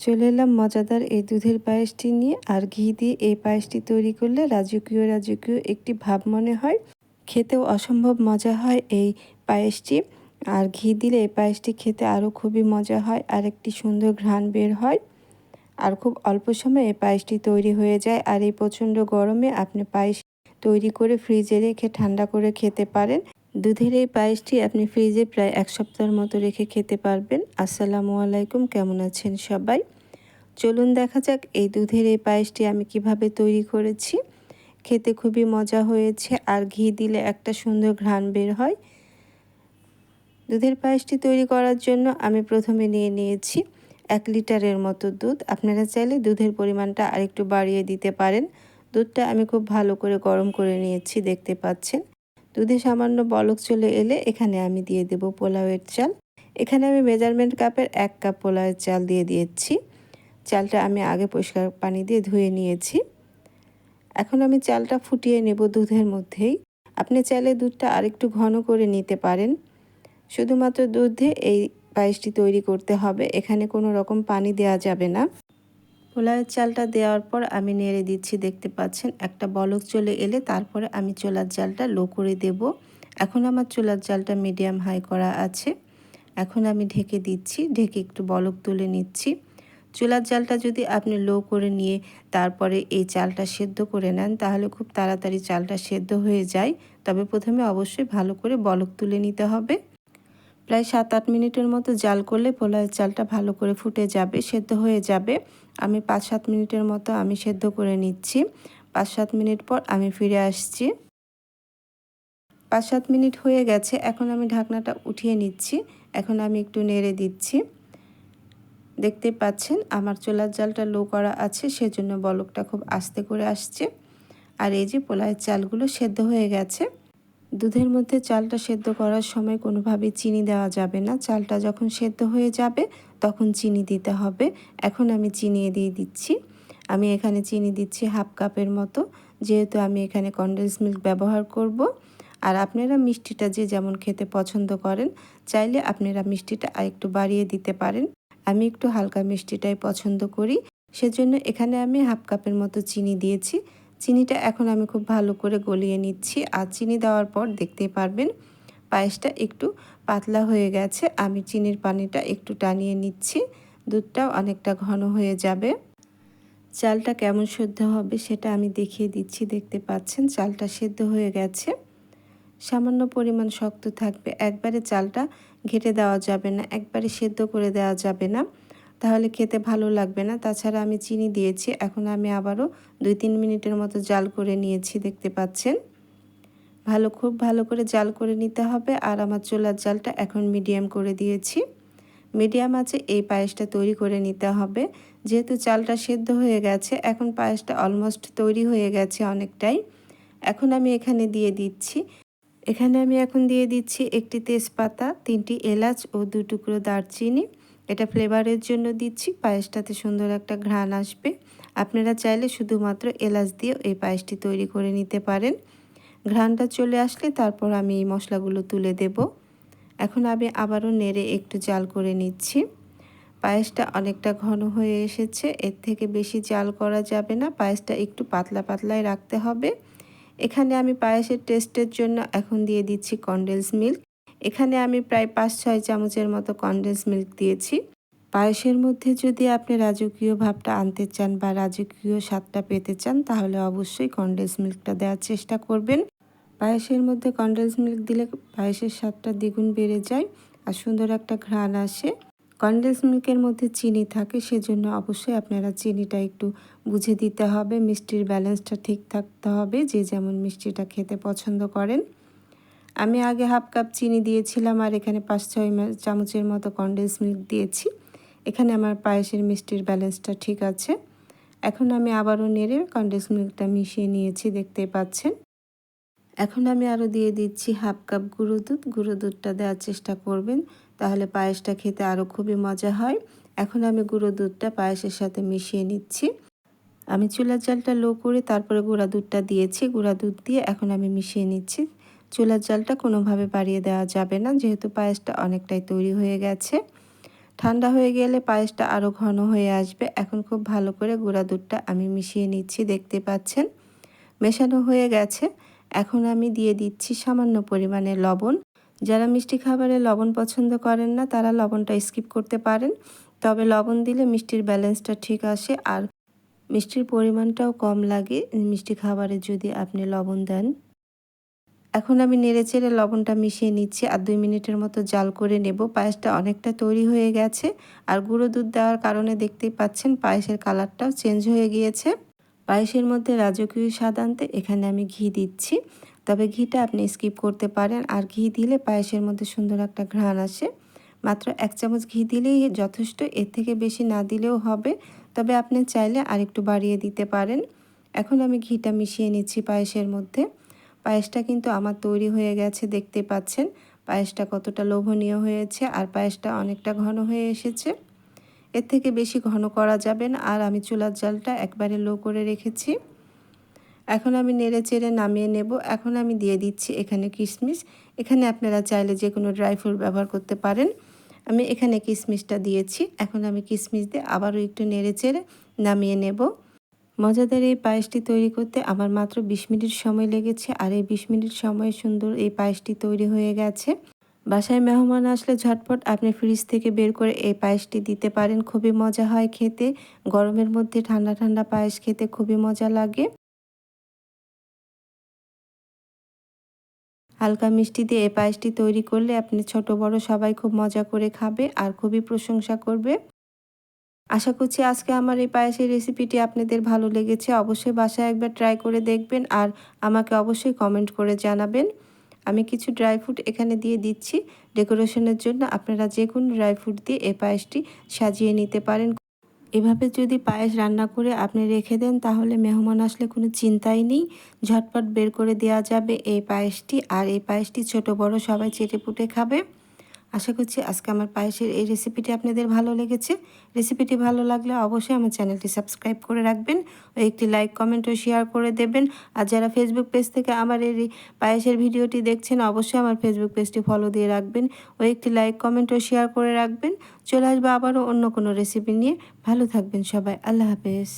চলে এলাম মজাদার এই দুধের পায়েসটি নিয়ে আর ঘি দিয়ে এই পায়েসটি তৈরি করলে রাজকীয় রাজকীয় একটি ভাব মনে হয়। খেতেও অসম্ভব মজা হয় এই পায়েসটি। আর ঘি দিলে এই পায়েসটি খেতে আরও খুবই মজা হয় আর একটি সুন্দর ঘ্রাণ বের হয়। আর খুব অল্প সময়ে এই পায়েসটি তৈরি হয়ে যায় আর এই প্রচণ্ড গরমে আপনি পায়েস তৈরি করে ফ্রিজে রেখে ঠান্ডা করে খেতে পারেন। দুধের এই পায়েসটি আপনি ফ্রিজে প্রায় এক সপ্তাহের মতো রেখে খেতে পারবেন। আসসালামু আলাইকুম, কেমন আছেন সবাই? চলুন দেখা যাক এই দুধের এই পায়েসটি আমি কীভাবে তৈরি করেছি। খেতে খুবই মজা হয়েছে, আর ঘি দিলে একটা সুন্দর ঘ্রাণ বের হয়। দুধের পায়েসটি তৈরি করার জন্য আমি প্রথমে নিয়ে নিয়েছি এক লিটারের মতো দুধ। আপনারা চাইলে দুধের পরিমাণটা আরেকটু বাড়িয়ে দিতে পারেন। দুধটা আমি খুব ভালো করে গরম করে নিয়েছি, দেখতে পাচ্ছেন। দুধে সামান্য বলক চলে এলে এখানে আমি দিয়ে দেব পোলাওয়ের চাল। এখানে আমি মেজারমেন্ট কাপের এক কাপ পোলাওয়ের চাল দিয়ে দিয়েছি। চালটা আমি আগে পরিষ্কার পানি দিয়ে ধুয়ে নিয়েছি। এখন আমি চালটা ফুটিয়ে নেব দুধের মধ্যেই। আপনি চাইলে দুধটা আরেকটু ঘন করে নিতে পারেন। শুধুমাত্র দুধে এই পায়েসটি তৈরি করতে হবে। এখানে কোনো রকম পানি দেওয়া যাবে না। পোলাওয়ের চালটা দেওয়ার পর আমি নেড়ে দিচ্ছি, দেখতে পাচ্ছেন? একটা বলক চলে এলে তারপরে আমি চোলার জালটা লো করে দেব। এখন আমার চোলার জালটা মিডিয়াম হাই করা আছে। এখন আমি ঢেকে দিচ্ছি, ঢেকে একটু বলক তুলে নিচ্ছি। চুলার জালটা যদি আপনি লো করে নিয়ে তারপরে এই চালটা সেদ্ধ করে নেন, তাহলে খুব তাড়াতাড়ি চালটা সেদ্ধ হয়ে যায়। তবে প্রথমে অবশ্যই ভালো করে বলক তুলে নিতে হবে। প্রায় সাত আট মিনিটের মতো জাল করলে পোলাওয়ের চালটা ভালো করে ফুটে যাবে, সেদ্ধ হয়ে যাবে। আমি পাঁচ সাত মিনিটের মতো আমি সেদ্ধ করে নিচ্ছি। পাঁচ সাত মিনিট পর আমি ফিরে আসছি। পাঁচ সাত মিনিট হয়ে গেছে, এখন আমি ঢাকনাটা উঠিয়ে নিচ্ছি। এখন আমি একটু নেড়ে দিচ্ছি। দেখতে পাচ্ছেন, আমার চোলার জালটা লো করা আছে, সেজন্য বলকটা খুব আস্তে করে আসছে। আর এই যে পোলায়ের চালগুলো সেদ্ধ হয়ে গেছে। দুধের মধ্যে চালটা সেদ্ধ করার সময় কোনোভাবে চিনি দেওয়া যাবে না। চালটা যখন সেদ্ধ হয়ে যাবে, তখন চিনি দিতে হবে। এখন আমি চিনি দিয়ে দিচ্ছি। আমি এখানে চিনি দিচ্ছি হাফ কাপের মতো। যেহেতু আমি এখানে কন্ডেন্স মিল্ক ব্যবহার করব। আর আপনারা মিষ্টিটা যে যেমন খেতে পছন্দ করেন, চাইলে আপনারা মিষ্টিটা আরেকটু বাড়িয়ে দিতে পারেন। আমি একটু হালকা মিষ্টিটাই পছন্দ করি। সেজন্য এখানে আমি হাফ কাপের মতো চিনি দিয়েছি। চিনিটা এখন আমি খুব ভালো করে গলিয়ে নিচ্ছি। আর চিনি দেওয়ার পর দেখতে পারবেন, পায়েসটা একটু পাতলা হয়ে গেছে। আমি চিনির পানিটা একটু টানিয়ে নিচ্ছি। দুধটাও অনেকটা ঘন হয়ে যাবে। চালটা কেমন সেদ্ধ হবে সেটা আমি দেখিয়ে দিচ্ছি, দেখতে পাচ্ছেন? চালটা সেদ্ধ হয়ে গেছে। সামান্য পরিমাণ শক্ত থাকবে। একবারে চালটা ঘেটে দেওয়া যাবে না, একবারে সেদ্ধ করে দেওয়া যাবে না। তাহলে খেতে ভালো লাগবে না। তাছাড়া আমি চিনি দিয়েছি। এখন আমি আবারও দুই তিন মিনিটের মতো জাল করে নিয়েছি, দেখতে পাচ্ছেন? ভালো, খুব ভালো করে জাল করে নিতে হবে আর আমার চোলার জালটা এখন মিডিয়াম করে দিয়েছি। মিডিয়াম আছে, এই পায়েসটা তৈরি করে নিতে হবে। যেহেতু চালটা সেদ্ধ হয়ে গেছে, এখন পায়েসটা অলমোস্ট তৈরি হয়ে গেছে অনেকটাই। এখন আমি এখানে দিয়ে দিচ্ছি। এখানে আমি এখন দিয়ে দিচ্ছি একটি তেজপাতা, তিনটি এলাচ ও দু টুকরো দারচিনি। এটা ফ্লেভারের জন্য দিচ্ছি, পায়েসটাতে সুন্দর একটা ঘ্রাণ আসবে। আপনারা চাইলে শুধুমাত্র এলাচ দিয়ে এই পায়েসটি তৈরি করে নিতে পারেন। ঘ্রাণটা চলে আসলে তারপর আমি এই মশলাগুলো তুলে দেব। এখন আমি আবারও নেড়ে একটু জাল করে নিচ্ছি। পায়েসটা অনেকটা ঘন হয়ে এসেছে, এর থেকে বেশি জাল করা যাবে না, পায়েসটা একটু পাতলা পাতলাই রাখতে হবে। এখানে আমি পায়েসের টেস্টের জন্য এখন দিয়ে দিচ্ছি কন্ডেন্স মিল্ক। এখানে আমি প্রায় পাঁচ ছয় চামচের মতো কনডেন্স মিল্ক দিয়েছি। পায়েসের মধ্যে যদি আপনি রাজকীয় ভাবটা আনতে চান বা রাজকীয় স্বাদটা পেতে চান, তাহলে অবশ্যই কন্ডেন্স মিল্কটা দেওয়ার চেষ্টা করবেন। পায়েসের মধ্যে কন্ডেন্স মিল্ক দিলে পায়েসের স্বাদটা দ্বিগুণ বেড়ে যায় আর সুন্দর একটা ঘ্রাণ আসে। কন্ডেন্স মিল্কের মধ্যে চিনি থাকে, সেজন্য অবশ্যই আপনারা চিনিটা একটু বুঝে দিতে হবে। মিষ্টির ব্যালেন্সটা ঠিক থাকতে হবে, যে যেমন মিষ্টিটা খেতে পছন্দ করেন। আমি আগে হাফ কাপ চিনি দিয়েছিলাম আর এখানে পাঁচ ছয় চামচের মতো কন্ডেন্স মিল্ক দিয়েছি। এখানে আমার পায়েসের মিষ্টির ব্যালেন্সটা ঠিক আছে। এখন আমি আবারও নেড়ে কন্ডেন্স মিল্কটা মিশিয়ে নিয়েছি, দেখতে পাচ্ছেন। এখন আমি আরও দিয়ে দিচ্ছি হাফ কাপ গুঁড়ো দুধ। গুঁড়ো দুধটা দেওয়ার চেষ্টা করবেন, তাহলে পায়েসটা খেতে আরও খুবই মজা হয়। এখন আমি গুঁড়ো দুধটা পায়েসের সাথে মিশিয়ে নিচ্ছি। আমি চুলার জালটা লো করে তারপরে গুঁড়া দুধটা দিয়েছি। গুঁড়া দুধ দিয়ে এখন আমি মিশিয়ে নিচ্ছি। চুলার জালটা কোনোভাবে বাড়িয়ে দেওয়া যাবে না, যেহেতু পায়েসটা অনেকটাই তৈরি হয়ে গেছে। ঠান্ডা হয়ে গেলে পায়েসটা আরও ঘন হয়ে আসবে। এখন খুব ভালো করে গুঁড়া দুধটা আমি মিশিয়ে নিচ্ছি, দেখতে পাচ্ছেন? মেশানো হয়ে গেছে। এখন আমি দিয়ে দিচ্ছি সামান্য পরিমাণে লবণ। যারা মিষ্টি খাবারে লবণ পছন্দ করেন না, তারা লবণটা স্কিপ করতে পারেন। তবে লবণ দিলে মিষ্টির ব্যালেন্সটা ঠিক আসে আর মিষ্টির পরিমাণটাও কম লাগে। মিষ্টি খাবারে যদি আপনি লবণ দেন। এখন আমি নেড়ে চেড়ে লবণটা মিশিয়ে নিচ্ছি আর দুই মিনিটের মতো জাল করে নেব। পায়েসটা অনেকটা তৈরি হয়ে গেছে আর গুঁড়ো দুধ দেওয়ার কারণে দেখতেই পাচ্ছেন পায়েসের কালারটাও চেঞ্জ হয়ে গিয়েছে। পায়েসের মধ্যে রাজকীয় স্বাদ আনতে এখানে আমি ঘি দিচ্ছি। তবে ঘিটা আপনি স্কিপ করতে পারেন আর ঘি দিলে পায়েসের মধ্যে সুন্দর একটা ঘ্রাণ আসে। মাত্র এক চামচ ঘি দিলেই যথেষ্ট, এর থেকে বেশি না দিলেও হবে। তবে আপনি চাইলে আরেকটু বাড়িয়ে দিতে পারেন। এখন আমি ঘিটা মিশিয়ে নিচ্ছি পায়েসের মধ্যে। পায়েসটা কিন্তু আমার তৈরি হয়ে গেছে, দেখতে পাচ্ছেন। পায়েসটা কতটা লোভনীয় হয়েছে আর পায়েসটা অনেকটা ঘন হয়ে এসেছে। এর থেকে বেশি ঘন করা যাবে না আর আমি চুলার জালটা একবারে লো করে রেখেছি। এখন আমি নেড়ে চেড়ে নামিয়ে নেব। এখন আমি দিয়ে দিচ্ছি এখানে কিশমিশ। এখানে আপনারা চাইলে যে কোনো ড্রাই ফ্রুট ব্যবহার করতে পারেন। আমি এখানে কিশমিশটা দিয়েছি। এখন আমি কিশমিশ দিয়ে আবারও একটু নেড়ে চেড়ে নামিয়ে নেব। মজাদার এই পায়েসটি তৈরি করতে আমার মাত্র বিশ মিনিট সময় লেগেছে আর এই বিশ মিনিট সময় সুন্দর এই পায়েসটি তৈরি হয়ে গেছে। বাসায় মেহমান আসলে ঝটপট আপনি ফ্রিজ থেকে বের করে এই পায়েসটি দিতে পারেন, খুবই মজা হয় খেতে। গরমের মধ্যে ঠান্ডা ঠান্ডা পায়েস খেতে খুবই মজা লাগে। হালকা মিষ্টি দিয়ে এই পায়েসটি তৈরি করলে আপনি ছোট বড় সবাই খুব মজা করে খাবে আর খুবই প্রশংসা করবে। আশা করছি আজকে আমার এই পায়েসের রেসিপিটি আপনাদের ভালো লেগেছে। অবশ্যই বাসায় একবার ট্রাই করে দেখবেন আর আমাকে অবশ্যই কমেন্ট করে জানাবেন। আমি কিছু ড্রাই ফ্রুট এখানে দিয়ে দিচ্ছি। ডেকোরেশনের জন্য আপনারা যে কোনো ড্রাই ফ্রুট দিয়ে এই পায়েসটি সাজিয়ে নিতে পারেন। এভাবে যদি পায়েস রান্না করে আপনি রেখে দেন, তাহলে মেহমান আসলে কোনো চিন্তাই নেই। ঝটপট বের করে দেওয়া যাবে এই পায়েসটি। আর এই পায়েসটি ছোট, বড় সবাই চেটে পুটে খাবে। আশা করছি আজকে আমার পায়েসের এই রেসিপিটি আপনাদের ভালো লেগেছে। রেসিপিটি ভালো লাগলে অবশ্যই আমার চ্যানেলটি সাবস্ক্রাইব করে রাখবেন ও একটি লাইক কমেন্ট ও শেয়ার করে দেবেন। আর যারা ফেসবুক পেজ থেকে আমার এই পায়েসের ভিডিওটি দেখছেন, অবশ্যই আমার ফেসবুক পেজটি ফলো দিয়ে রাখবেন ও একটি লাইক কমেন্ট ও শেয়ার করে রাখবেন। চলে আসব আবারও অন্য কোনো রেসিপি নিয়ে। ভালো থাকবেন সবাই। আল্লাহ হাফেজ।